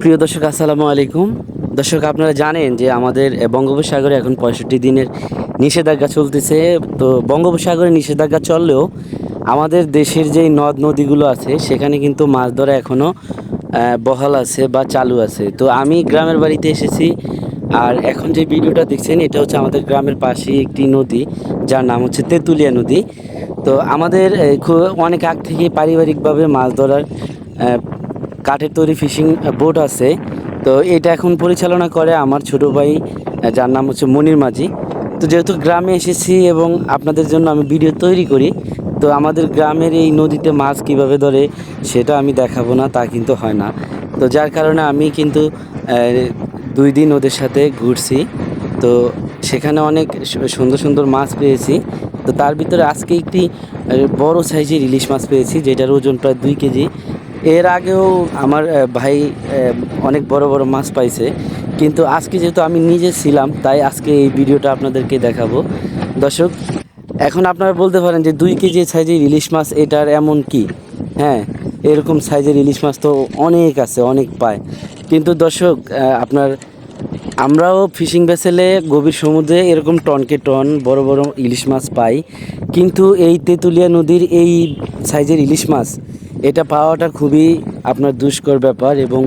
প্রিয় দর্শক, আসসালামু আলাইকুম। দর্শক, আপনারা জানেন যে আমাদের বঙ্গোপসাগরে এখন পঁয়ষট্টি দিনের নিষেধাজ্ঞা চলতেছে। তো বঙ্গোপসাগরে নিষেধাজ্ঞা চললেও আমাদের দেশের যেই নদ নদীগুলো আছে, সেখানে কিন্তু মাছ ধরা এখনও বহাল আছে বা চালু আছে। তো আমি গ্রামের বাড়িতে এসেছি। আর এখন যে ভিডিওটা দেখছেন এটা হচ্ছে আমাদের গ্রামের পাশে একটি নদী যার নাম হচ্ছে তেঁতুলিয়া নদী। তো আমাদের এ, খু- অনেক আগ থেকে পারিবারিকভাবে মাছ ধরার কাঠের তৈরি ফিশিং বোট আছে। তো এটা এখন পরিচালনা করে আমার ছোট ভাই যার নাম হচ্ছে মনির মাঝি। তো যেহেতু গ্রামে এসেছি এবং আপনাদের জন্য আমি ভিডিও তৈরি করি তো আমাদের গ্রামের এই নদীতে মাছ কীভাবে ধরে সেটা আমি দেখাবো না তা কিন্তু হয় না। তো যার কারণে আমি কিন্তু দুই দিন ওদের সাথে ঘুরছি। তো সেখানে অনেক সুন্দর সুন্দর মাছ পেয়েছি। তো তার ভিতরে আজকে একটি বড় সাইজের ইলিশ মাছ পেয়েছি, যেটার ওজন প্রায় দুই কেজি। এর আগেও আমার ভাই অনেক বড় বড় মাছ পাইছে। কিন্তু আজকে যেহেতু আমি নিজে ছিলাম, তাই আজকে এই ভিডিওটা আপনাদেরকে দেখাবো। দর্শক, এখন আপনারা বলতে পারেন যে দুই কেজি সাইজের ইলিশ মাছ, এটার এমন কি? হ্যাঁ এরকম সাইজের ইলিশ মাছ তো অনেক আছে, অনেক পায়। কিন্তু দর্শক আপনার, আমরাও ফিশিং ভেসেলে গভীর সমুদ্রে এরকম টনকে টন বড় বড় ইলিশ মাছ পাই। কিন্তু এই তেঁতুলিয়া নদীর এই সাইজের ইলিশ মাছ, এটা পাওয়াটা খুবই আপনার দুষ্কর ব্যাপার এবং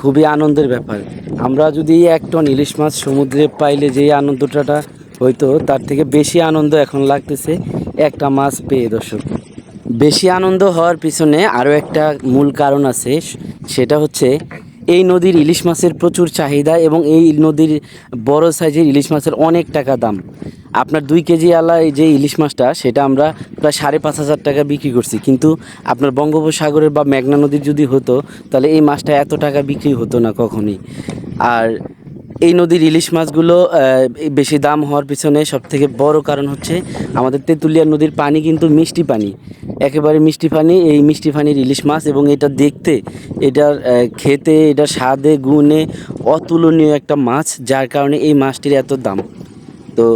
খুবই আনন্দের ব্যাপার। আমরা যদি এক টন ইলিশ মাছ সমুদ্রে পাইলে যে আনন্দটা হয়তো তার থেকে বেশি আনন্দ এখন লাগতেছে একটা মাছ পেয়ে দর্শক। বেশি আনন্দ হওয়ার পিছনে আরও একটা মূল কারণ আছে, সেটা হচ্ছে এই নদীর ইলিশ মাছের প্রচুর চাহিদা এবং এই নদীর বড় সাইজের ইলিশ মাছের অনেক টাকা দাম। আপনার দুই কেজি আলা এই যে ইলিশ মাছটা, সেটা আমরা প্রায় সাড়ে পাঁচ হাজার টাকা বিক্রি করছি। কিন্তু আপনার বঙ্গোপসাগরের বা মেঘনা নদীর যদি হতো, তাহলে এই মাছটা এত টাকা বিক্রি হতো না কখনই। আর এই নদীর ইলিশ মাছগুলো বেশি দাম হওয়ার পিছনে সব থেকে বড় কারণ হচ্ছে আমাদের তেঁতুলিয়া নদীর পানি কিন্তু মিষ্টি পানি। একেবারে মিষ্টি পানি, এই মিষ্টি পানির ইলিশ মাছ এবং এটা দেখতে, এটার খেতে, এটার স্বাদে, গুণে অতুলনীয় একটা মাছ, যার কারণে এই মাছটির এত দাম। তো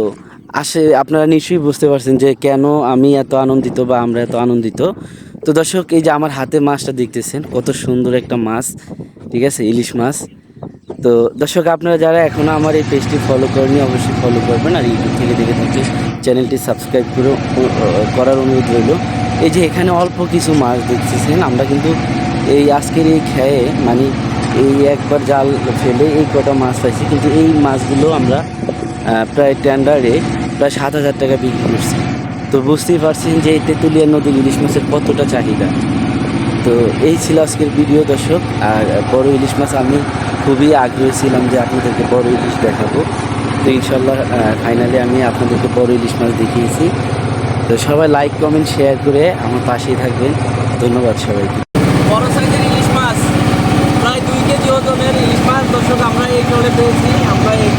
আসে, আপনারা নিশ্চয়ই বুঝতে পারছেন যে কেন আমি এত আনন্দিত বা আমরা এত আনন্দিত। তো দর্শক, এই যে আমার হাতে মাছটা দেখতেছেন, কত সুন্দর একটা মাছ, ঠিক আছে, ইলিশ মাছ। তো দর্শক, আপনারা যারা এখনও আমার এই পেজটি ফলো করেনি অবশ্যই ফলো করবেন আর ইউটিউব থেকে দেখে থাকলে চ্যানেলটি সাবস্ক্রাইব করে করার অনুরোধ রইল। এই যে এখানে অল্প কিছু মাছ দেখতেছেন, আমরা কিন্তু এই আজকের এই খেয়ে মানে এই একবার জাল ফেলে এই কটা মাছ পাইছি, কিন্তু এই মাছগুলো আমরা প্রায় টেন্ডারে প্রায় সাত হাজার টাকা বিক্রি করছি। তো বুঝতেই পারছেন যে এই তেঁতুলিয়া নদীর ইলিশ মাছের কতটা চাহিদা। তো এই ছিল আজকের ভিডিও দর্শক। আর বড় ইলিশ মাছ আমি খুবই আগ্রহী ছিলাম যে আপনাদেরকে বড় ইলিশ দেখাবো। তো ইনশাল্লাহ ফাইনালি আমি আপনাদেরকে বড় ইলিশ মাছ দেখিয়েছি। তো সবাই লাইক কমেন্ট শেয়ার করে আমার পাশেই থাকবেন। ধন্যবাদ সবাইকে। বড় ইলিশ মাছ, প্রায় দুই কেজি ওজনের ইলিশ মাছ। আমরা এই জলে পেয়েছি, আমরা এই